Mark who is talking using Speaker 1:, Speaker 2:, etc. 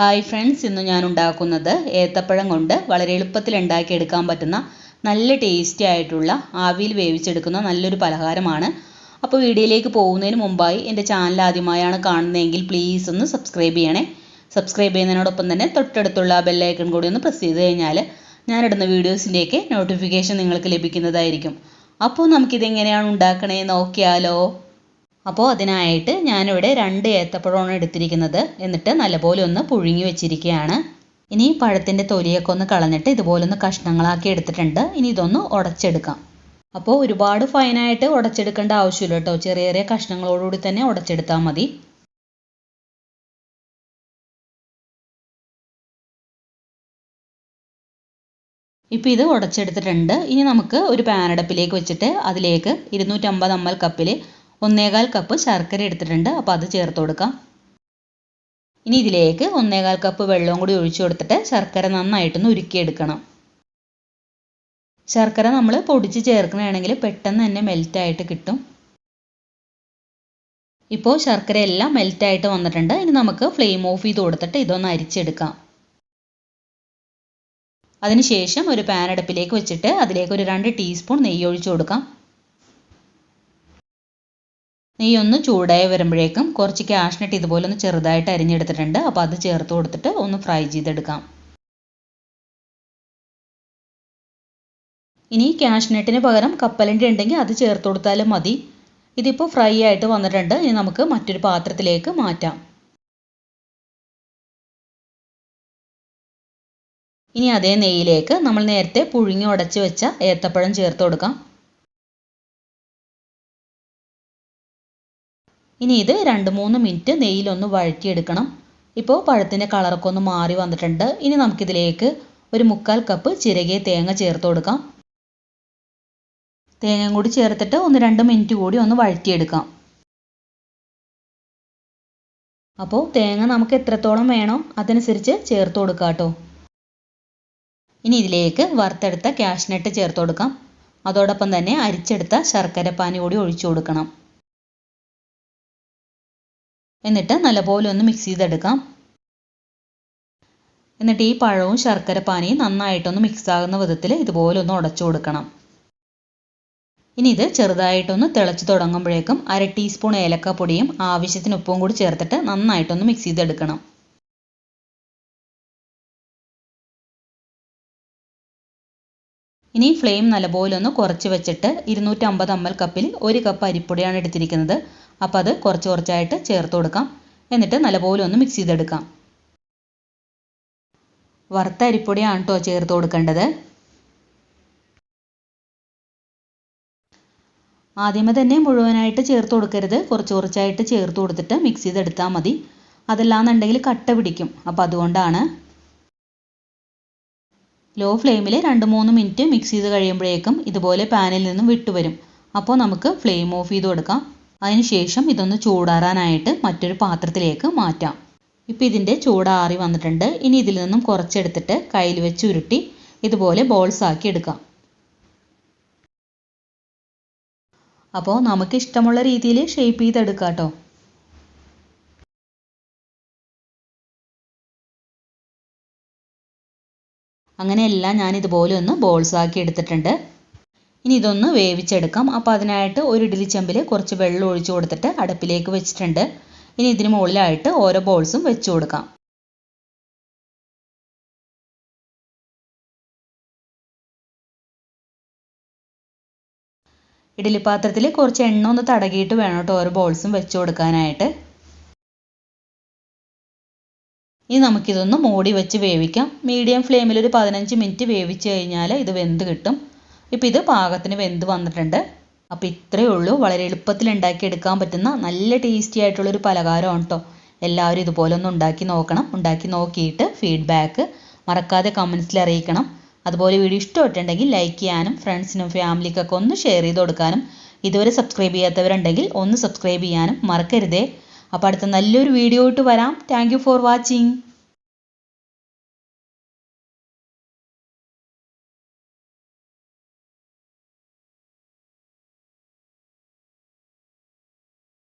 Speaker 1: Hi friends ഇന്ന് ഞാൻ ഉണ്ടാക്കുന്നത് ഏത്തപ്പഴം കൊണ്ട് വളരെ എളുപ്പത്തിൽ ഉണ്ടാക്കിയെടുക്കാൻ പറ്റുന്ന നല്ല ടേസ്റ്റി ആയിട്ടുള്ള ആവിയിൽ വേവിച്ചെടുക്കുന്ന നല്ലൊരു പലഹാരമാണ്. അപ്പോൾ വീഡിയോയിലേക്ക് പോകുന്നതിന് മുമ്പായി എന്റെ ചാനൽ ആദ്യമായാണ് കാണുന്നതെങ്കിൽ പ്ലീസ് ഒന്ന് സബ്സ്ക്രൈബ് ചെയ്യണേ. സബ്സ്ക്രൈബ് ചെയ്യുന്നതിനോടൊപ്പം തന്നെ തൊട്ടടുത്തുള്ള ബെല്ലൈക്കൺ കൂടി ഒന്ന് പ്രസ് ചെയ്ത് കഴിഞ്ഞാൽ ഞാനിടുന്ന വീഡിയോസിന്റെയൊക്കെ നോട്ടിഫിക്കേഷൻ നിങ്ങൾക്ക് ലഭിക്കുന്നതായിരിക്കും. അപ്പോൾ നമുക്കിതെങ്ങനെയാണ് ഉണ്ടാക്കണേ നോക്കിയാലോ. അപ്പോൾ അതിനായിട്ട് ഞാനിവിടെ രണ്ട് ഏത്തപ്പഴമാണ് എടുത്തിരിക്കുന്നത്. എന്നിട്ട് നല്ലപോലെ ഒന്ന് പുഴുങ്ങി വെച്ചിരിക്കുകയാണ്. ഇനി പഴത്തിന്റെ തൊലിയൊക്കെ ഒന്ന് കളഞ്ഞിട്ട് ഇതുപോലെ ഒന്ന് കഷ്ണങ്ങളാക്കി എടുത്തിട്ടുണ്ട്. ഇനി ഇതൊന്ന് ഉടച്ചെടുക്കാം. അപ്പോൾ ഒരുപാട് ഫൈനായിട്ട് ഉടച്ചെടുക്കേണ്ട ആവശ്യമില്ല കേട്ടോ. ചെറിയ ചെറിയ കഷ്ണങ്ങളോടുകൂടി തന്നെ ഉടച്ചെടുത്താൽ മതി. ഇപ്പോൾ ഇത് ഉടച്ചെടുത്തിട്ടുണ്ട്. ഇനി നമുക്ക് ഒരു പാനടപ്പിലേക്ക് വെച്ചിട്ട് അതിലേക്ക് ഇരുന്നൂറ്റമ്പത് എം എൽ കപ്പിൽ ഒന്നേകാൽ കപ്പ് ശർക്കര എടുത്തിട്ടുണ്ട്. അപ്പോൾ അത് ചേർത്ത് കൊടുക്കാം. ഇനി ഇതിലേക്ക് ഒന്നേകാൽ കപ്പ് വെള്ളവും കൂടി ഒഴിച്ചു കൊടുത്തിട്ട് ശർക്കര നന്നായിട്ടൊന്ന് ഉരുക്കിയെടുക്കണം. ശർക്കര നമ്മൾ പൊടിച്ച് ചേർക്കണമെങ്കിൽ പെട്ടെന്ന് തന്നെ മെൽറ്റായിട്ട് കിട്ടും. ഇപ്പോൾ ശർക്കര എല്ലാം മെൽറ്റായിട്ട് വന്നിട്ടുണ്ട്. ഇനി നമുക്ക് ഫ്ലെയിം ഓഫ് ചെയ്ത് കൊടുത്തിട്ട് ഇതൊന്ന് അരിച്ചെടുക്കാം. അതിനുശേഷം ഒരു പാൻ അടുപ്പിലേക്ക് വെച്ചിട്ട് അതിലേക്ക് ഒരു രണ്ട് ടീസ്പൂൺ നെയ്യ് ഒഴിച്ചു കൊടുക്കാം. നെയ്യ് ഒന്ന് ചൂടായി വരുമ്പോഴേക്കും കുറച്ച് കാഷ്നട്ട് ഇതുപോലെ ഒന്ന് ചെറുതായിട്ട് അരിഞ്ഞെടുത്തിട്ടുണ്ട്. അപ്പോൾ അത് ചേർത്ത് കൊടുത്തിട്ട് ഒന്ന് ഫ്രൈ ചെയ്തെടുക്കാം. ഇനി കാഷ്നട്ടിന് പകരം കപ്പലണ്ടി ഉണ്ടെങ്കിൽ അത് ചേർത്ത് കൊടുത്താലും മതി. ഇതിപ്പോൾ ഫ്രൈ ആയിട്ട് വന്നിട്ടുണ്ട്. ഇനി നമുക്ക് മറ്റൊരു പാത്രത്തിലേക്ക് മാറ്റാം. ഇനി അതേ നെയ്യിലേക്ക് നമ്മൾ നേരത്തെ പുഴുങ്ങി ഉടച്ച് വെച്ച ഏത്തപ്പഴം ചേർത്ത് കൊടുക്കാം. ഇനി ഇത് രണ്ട് മൂന്ന് മിനിറ്റ് നെയ്യിലൊന്ന് വഴറ്റിയെടുക്കണം. ഇപ്പോൾ പഴത്തിന്റെ കളറൊക്കെ ഒന്ന് മാറി വന്നിട്ടുണ്ട്. ഇനി നമുക്കിതിലേക്ക് ഒരു മുക്കാൽ കപ്പ് ചിരകിയ തേങ്ങ ചേർത്ത് കൊടുക്കാം. തേങ്ങയും കൂടി ചേർത്തിട്ട് ഒന്ന് രണ്ട് മിനിറ്റ് കൂടി ഒന്ന് വഴറ്റിയെടുക്കാം. അപ്പോൾ തേങ്ങ നമുക്ക് എത്രത്തോളം വേണോ അതനുസരിച്ച് ചേർത്ത് കൊടുക്കാം കേട്ടോ. ഇനി ഇതിലേക്ക് വറുത്തെടുത്ത കാഷ്നട്ട് ചേർത്ത് കൊടുക്കാം. അതോടൊപ്പം തന്നെ അരിച്ചെടുത്ത ശർക്കരപ്പാനി കൂടി ഒഴിച്ചു കൊടുക്കണം. എന്നിട്ട് നല്ലപോലെ ഒന്ന് മിക്സ് ചെയ്തെടുക്കാം. എന്നിട്ട് ഈ പഴവും ശർക്കര പാനിയും നന്നായിട്ടൊന്ന് മിക്സ് ആകുന്ന വിധത്തിൽ ഇതുപോലെ ഒന്ന് ഉടച്ചു കൊടുക്കണം. ഇനി ഇത് ചെറുതായിട്ടൊന്ന് തിളച്ച് തുടങ്ങുമ്പോഴേക്കും അര ടീസ്പൂൺ ഏലക്കപ്പൊടിയും ആവശ്യത്തിന് ഉപ്പും കൂടി ചേർത്തിട്ട് നന്നായിട്ടൊന്ന് മിക്സ് ചെയ്തെടുക്കണം. ഇനി ഫ്ലെയിം നല്ലപോലെ ഒന്ന് കുറച്ച് വെച്ചിട്ട് ഇരുന്നൂറ്റമ്പത് എം കപ്പിൽ ഒരു കപ്പ് അരിപ്പൊടിയാണ് എടുത്തിരിക്കുന്നത്. അപ്പോൾ അത് കുറച്ച് കുറച്ചായിട്ട് ചേർത്ത് കൊടുക്കാം. എന്നിട്ട് നല്ലപോലെ ഒന്ന് മിക്സ് ചെയ്തെടുക്കാം. വറുത്ത അരിപ്പൊടിയാണ് കേട്ടോ ചേർത്ത് കൊടുക്കേണ്ടത്. ആദ്യമേ തന്നെ മുഴുവനായിട്ട് ചേർത്ത് കൊടുക്കരുത്. കുറച്ച് കുറച്ചായിട്ട് ചേർത്ത് കൊടുത്തിട്ട് മിക്സ് ചെയ്തെടുത്താൽ മതി. അതല്ലാന്നുണ്ടെങ്കിൽ കട്ട പിടിക്കും. അപ്പോൾ അതുകൊണ്ടാണ്. ലോ ഫ്ലെയിമിൽ രണ്ട് മൂന്ന് മിനിറ്റ് മിക്സ് ചെയ്ത് കഴിയുമ്പോഴേക്കും ഇതുപോലെ പാനിൽ നിന്നും വിട്ടുവരും. അപ്പോൾ നമുക്ക് ഫ്ലെയിം ഓഫ് ചെയ്ത് കൊടുക്കാം. അതിനുശേഷം ഇതൊന്ന് ചൂടാറാനായിട്ട് മറ്റൊരു പാത്രത്തിലേക്ക് മാറ്റാം. ഇപ്പോൾ ഇതിന്റെ ചൂടാറി വന്നിട്ടുണ്ട്. ഇനി ഇതിൽ നിന്നും കുറച്ചെടുത്തിട്ട് കയ്യിൽ വെച്ച് ഉരുട്ടി ഇതുപോലെ ബോൾസ് ആക്കി എടുക്കാം. അപ്പോൾ നമുക്ക് ഇഷ്ടമുള്ള രീതിയിൽ ഷേപ്പ് ചെയ്തെടുക്കാം കേട്ടോ. അങ്ങനെയെല്ലാം ഞാൻ ഇതുപോലെ ഒന്ന് ബോൾസ് ആക്കി എടുത്തിട്ടുണ്ട്. ഇനി ഇതൊന്ന് വേവിച്ചെടുക്കാം. അപ്പോൾ അതിനായിട്ട് ഒരു ഇഡ്ഡലി ചെമ്പിൽ കുറച്ച് വെള്ളം ഒഴിച്ചു കൊടുത്തിട്ട് അടുപ്പിലേക്ക് വെച്ചിട്ടുണ്ട്. ഇനി ഇതിന് മുകളിലായിട്ട് ഓരോ ബോൾസും വെച്ചു കൊടുക്കാം. ഇഡ്ഡലി പാത്രത്തിൽ കുറച്ച് എണ്ണ ഒന്ന് തടകിയിട്ട് വേണം കേട്ടോ ഓരോ ബോൾസും വെച്ചു കൊടുക്കാനായിട്ട്. ഇനി നമുക്കിതൊന്ന് മൂടി വെച്ച് വേവിക്കാം. മീഡിയം ഫ്ലെയിമിൽ ഒരു പതിനഞ്ച് മിനിറ്റ് വേവിച്ച് കഴിഞ്ഞാൽ ഇത് വെന്ത് കിട്ടും. ഇപ്പോൾ ഇത് പാകത്തിന് വെന്ത് വന്നിട്ടുണ്ട്. അപ്പോൾ ഇത്രയേ ഉള്ളൂ. വളരെ എളുപ്പത്തിൽ ഉണ്ടാക്കി എടുക്കാൻ പറ്റുന്ന നല്ല ടേസ്റ്റി ആയിട്ടുള്ളൊരു പലഹാരമാണ് കേട്ടോ എല്ലാവരും ഇതുപോലെ ഒന്ന് ഉണ്ടാക്കി നോക്കണം. ഉണ്ടാക്കി നോക്കിയിട്ട് ഫീഡ്ബാക്ക് മറക്കാതെ കമൻസിൽ അറിയിക്കണം. അതുപോലെ വീഡിയോ ഇഷ്ടപ്പെട്ടുണ്ടെങ്കിൽ ലൈക്ക് ചെയ്യാനും ഫ്രണ്ട്സിനും ഫാമിലിക്കൊക്കെ ഒന്ന് ഷെയർ ചെയ്ത് കൊടുക്കാനും ഇതുവരെ സബ്സ്ക്രൈബ് ചെയ്യാത്തവരുണ്ടെങ്കിൽ ഒന്ന് സബ്സ്ക്രൈബ് ചെയ്യാനും മറക്കരുതേ. അപ്പോൾ അടുത്ത നല്ലൊരു വീഡിയോ ഇട്ട് വരാം. Thank for watching